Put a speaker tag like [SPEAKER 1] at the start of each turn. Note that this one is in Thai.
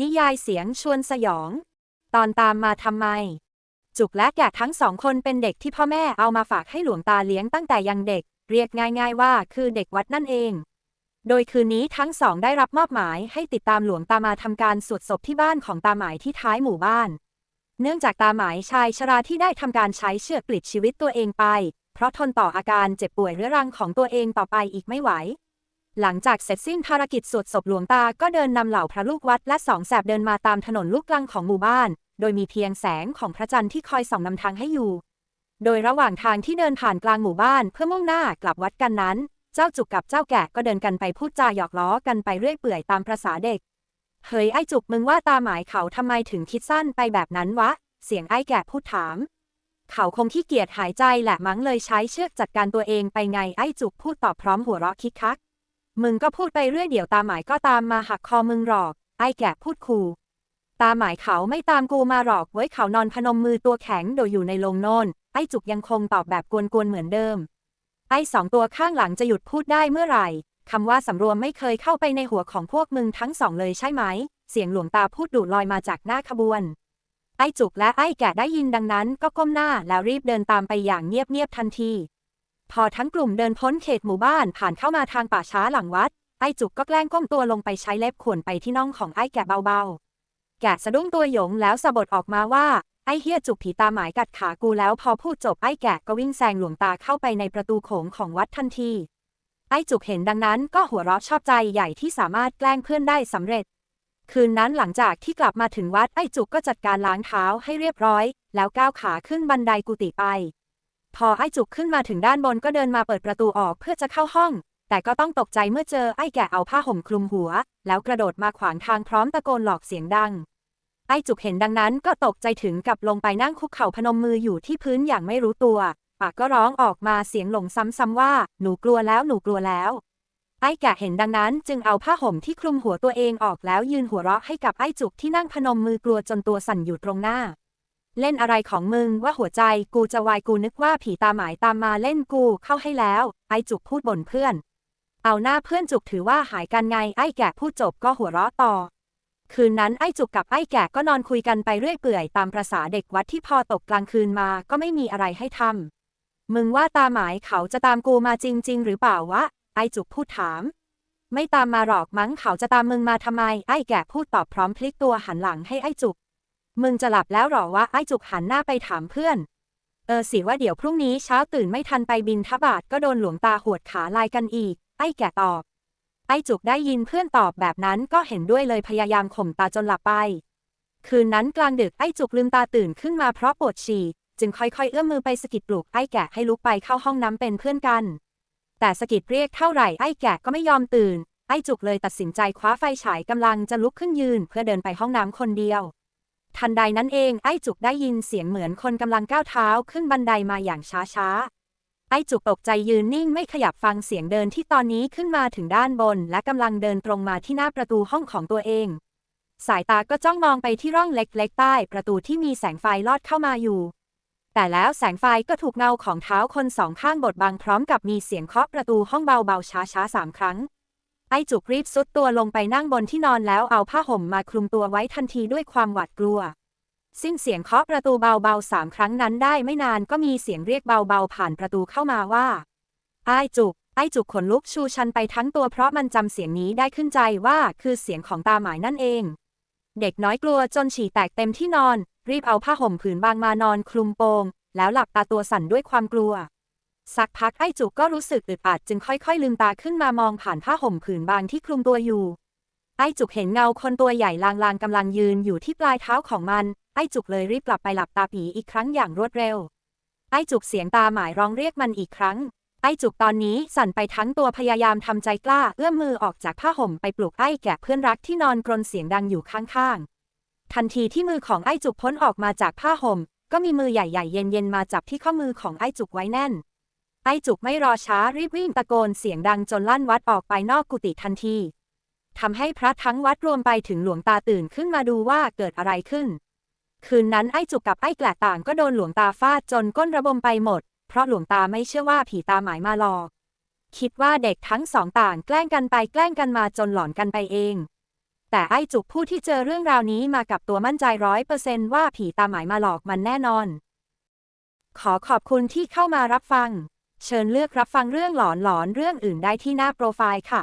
[SPEAKER 1] นิยายเสียงชวนสยอง ตอนตามมาทำไม จุกและแกะทั้งสองคนเป็นเด็กที่พ่อแม่เอามาฝากให้หลวงตาเลี้ยงตั้งแต่ยังเด็ก เรียกง่าย ๆว่าคือเด็กวัดนั่นเอง โดยคืนนี้ทั้งสองได้รับมอบหมายให้ติดตามหลวงตามาทำการสวดศพที่บ้านของตาหมายที่ท้ายหมู่บ้าน เนื่องจากตาหมายชายชราที่ได้ทำการใช้เชือกปลิดชีวิตตัวเองไป เพราะทนต่ออาการเจ็บป่วยเรื้อรังของตัวเองต่อไปอีกไม่ไหว หลังจากเสร็จสิ้นภารกิจสวดศพหลวงตาก็เดินนำเหล่าพระลูกวัดและสองแสบเดินมาตามถนนลูกลังของหมู่บ้าน โดยมีเพียงแสงของพระจันทร์ที่คอยส่องนำทางให้อยู่ โดยระหว่างทางที่เดินผ่านกลางหมู่บ้านเพื่อมุ่งหน้ากลับวัดกันนั้น เจ้าจุกกับเจ้าแกะก็เดินกันไปพูดจาหยอกล้อกันไปเรื่อยเปื่อยตามประษาเด็ก เฮ้ยไอ้จุกมึงว่าตาหมายเขาทำไมถึงคิดสั้นไปแบบนั้นวะ เสียงไอ้แกะพูดถาม เขาคงขี้เกียจหายใจแหละมั้งเลยใช้เชือกจัดการตัวเองไปไงไอ้จุกพูดตอบพร้อมหัวเราะคิกคัก มึงก็พูดไปเรื่อยเดี๋ยวตาหมายก็ตามมาหักคอมึงหรอก ไอ้แกะพูดขู่ตาหมายเขาไม่ตามกูมาหรอกเว้ยเขานอนพนมมือตัวแข็งโดยอยู่ในโรงโนนไอ้จุกยังคงตอบแบบกวนๆเหมือนเดิม ไอ้สองตัวข้างหลังจะหยุดพูดได้เมื่อไหร่คำว่าสำรวมไม่เคยเข้าไปในหัวของพวกมึงทั้งสองเลยใช่ไหม เสียงหลวงตาพูดดุลอยมาจากหน้าขบวน ไอ้จุกและไอ้แกะได้ยินดังนั้นก็ก้มหน้าแล้วรีบเดินตามไปอย่างเงียบๆทันที พอทั้งกลุ่มเดินพ้นเขตหมู่บ้านผ่านเข้ามาทางป่าช้าหลังวัด ไอ้จุกก็แกล้งก้มตัวลงไปใช้เล็บข่วนไปที่น่องของไอ้แกะเบาๆ แกะสะดุ้งตัวหยงแล้วสะบดออกมาว่าไอ้เฮียจุกผีตาหมายกัดขากูแล้วพอพูดจบไอ้แกะก็วิ่งแซงหลวงตาเข้าไปในประตูโขงของวัดทันที ไอ้จุกเห็นดังนั้นก็หัวเราะชอบใจใหญ่ที่สามารถแกล้งเพื่อนได้สำเร็จ คืนนั้นหลังจากที่กลับมาถึงวัดไอ้จุกก็จัดการล้างเท้าให้เรียบร้อย แล้วก้าวขาขึ้นบันไดกุฏิไป พอไอ้จุกขึ้นมาถึงด้านบนก็เดินมาเปิดประตูออกเพื่อจะเข้าห้อง แต่ก็ต้องตกใจเมื่อเจอไอ้แกะเอาผ้าห่มคลุมหัว แล้วกระโดดมาขวางทางพร้อมตะโกนหลอกเสียงดัง ไอ้จุกเห็นดังนั้นก็ตกใจถึงกับลงไปนั่งคุกเข่าพนมมืออยู่ที่พื้นอย่างไม่รู้ตัวปากก็ร้องออกมาเสียงหลงซ้ำๆว่า หนูกลัวแล้วหนูกลัวแล้ว ไอ้แกะเห็นดังนั้นจึงเอาผ้าห่มที่คลุมหัวตัวเองออกแล้วยืนหัวเราะให้กับไอ้จุกที่นั่งพนมมือกลัวจนตัวสั่นอยู่ตรงหน้า เล่นอะไรของมึงว่าหัวใจกูจะวายกูนึกว่าผีตาหมายตามมาเล่นกูเข้าให้แล้ว ไอจุกพูดบ่นเพื่อน เอาหน้าเพื่อนจุกถือว่าหายกันไงไอ้แกะพูดจบก็หัวเราะต่อ คืนนั้นไอ้จุกกับไอ้แกะก็นอนคุยกันไปเรื่อยเปื่อยตามประษาเด็กวัดที่พอตกกลางคืนมาก็ไม่มีอะไรให้ทำมึงว่าตาหมายเขาจะตามกูมาจริง ๆ หรือเปล่าวะไอ้จุกพูดถาม ไม่ตามมาหรอกมั้งเขาจะตามมึงมาทำไม ไอ้แกะพูดตอบพร้อมพลิกตัวหันหลังให้ไอ้จุก มึงจะหลับแล้วหรอวะไอ้จุกหันหน้าไปถามเพื่อน เออสิว่าเดี๋ยวพรุ่งนี้เช้าตื่นไม่ทันไปบินทบาทก็โดนหลวงตาหวดขาลายกันอีก ไอ้แกะตอบ ไอ้จุกได้ยินเพื่อนตอบแบบนั้นก็เห็นด้วยเลยพยายามข่มตาจนหลับไป คืนนั้นกลางดึกไอ้จุกลืมตาตื่นขึ้นมาเพราะปวดฉี่จึงค่อยๆ เอื้อมมือไปสกิดปลุกไอ้แกะให้ลุกไปเข้าห้องน้ำเป็นเพื่อนกัน แต่สกิดเรียกเท่าไหร่ไอ้แกะก็ไม่ยอมตื่น ไอ้จุกเลยตัดสินใจคว้าไฟฉายกำลังจะลุกขึ้นยืน เพื่อเดินไปห้องน้ำคนเดียว ทันใดนั้นเองไอ้จุกได้ยินเสียงเหมือนคนกำลังก้าวเท้าขึ้นบันไดมาอย่างช้าๆ ไอ้จุกตกใจยืนนิ่งไม่ขยับฟังเสียงเดินที่ตอนนี้ขึ้นมาถึงด้านบน และกำลังเดินตรงมาที่หน้าประตูห้องของตัวเอง สายตาก็จ้องมองไปที่ร่องเล็กๆ ใต้ประตูที่มีแสงไฟลอดเข้ามาอยู่ แต่แล้วแสงไฟก็ถูกเงาของเท้าคนสองข้างบดบังพร้อมกับมีเสียงเคาะประตูห้องเบาๆช้าๆสามครั้ง ไอ้จุกรีบซุดตัวลงไปนั่งบนที่นอนแล้วเอาผ้าห่มมาคลุมตัวไว้ทันทีด้วยความหวาดกลัว สิ้นเสียงเคาะประตูเบาๆสามครั้งนั้นได้ไม่นานก็มีเสียงเรียกเบาๆผ่านประตูเข้ามาว่าไอ้จุกไอ้จุกขนลุกชูชันไปทั้งตัวเพราะมันจำเสียงนี้ได้ขึ้นใจว่าคือเสียงของตาหมายนั่นเอง เด็กน้อยกลัวจนฉี่แตกเต็มที่นอน รีบเอาผ้าห่มผืนบางมานอนคลุมโปง แล้วหลับตาตัวสั่นด้วยความกลัว สักพักไอ้จุกก็รู้สึกอึดอัดจึงค่อยๆ ลืมตาขึ้นมามองผ่านผ้าห่มผืนบางที่คลุมตัวอยู่ ไอ้จุกเห็นเงาคนตัวใหญ่ลางๆกำลังยืนอยู่ที่ปลายเท้าของมัน ไอ้จุกเลยรีบกลับไปหลับตาผีอีกครั้งอย่างรวดเร็ว ไอ้จุกเสียงตาหมายร้องเรียกมันอีกครั้ง ไอ้จุกตอนนี้สั่นไปทั้งตัวพยายามทำใจกล้า เอื้อมมือออกจากผ้าห่มไปปลุกไอ้แกะเพื่อนรักที่นอนกรนเสียงดังอยู่ข้างๆ ทันทีที่มือของไอ้จุกพ้นออกมาจากผ้าห่ม ก็มีมือใหญ่ๆเย็นๆมาจับที่ข้อมือของไอ้จุกไว้แน่น ไอ้จุกไม่รอช้ารีบวิ่งตะโกนเสียงดังจนลั่นวัดออกไปนอกกุฏิทันทีทำให้พระทั้งวัดรวมไปถึงหลวงตาตื่นขึ้นมาดูว่าเกิดอะไรขึ้น คืนนั้นไอ้จุกกับไอ้แกลต่างก็โดนหลวงตาฟาดจนก้นระบมไปหมด เพราะหลวงตาไม่เชื่อว่าผีตาหมายมาหลอก คิดว่าเด็กทั้งสองต่างแกล้งกันไปแกล้งกันมาจนหลอนกันไปเอง แต่ไอ้จุกผู้ที่เจอเรื่องราวนี้มากับตัวมั่นใจร้อยเปอร์เซนต์ว่าผีตาหมายมาหลอกมันแน่นอน ขอขอบคุณที่เข้ามารับฟัง เชิญเลือกรับฟังเรื่องหลอนๆเรื่องอื่นได้ที่หน้าโปรไฟล์ค่ะ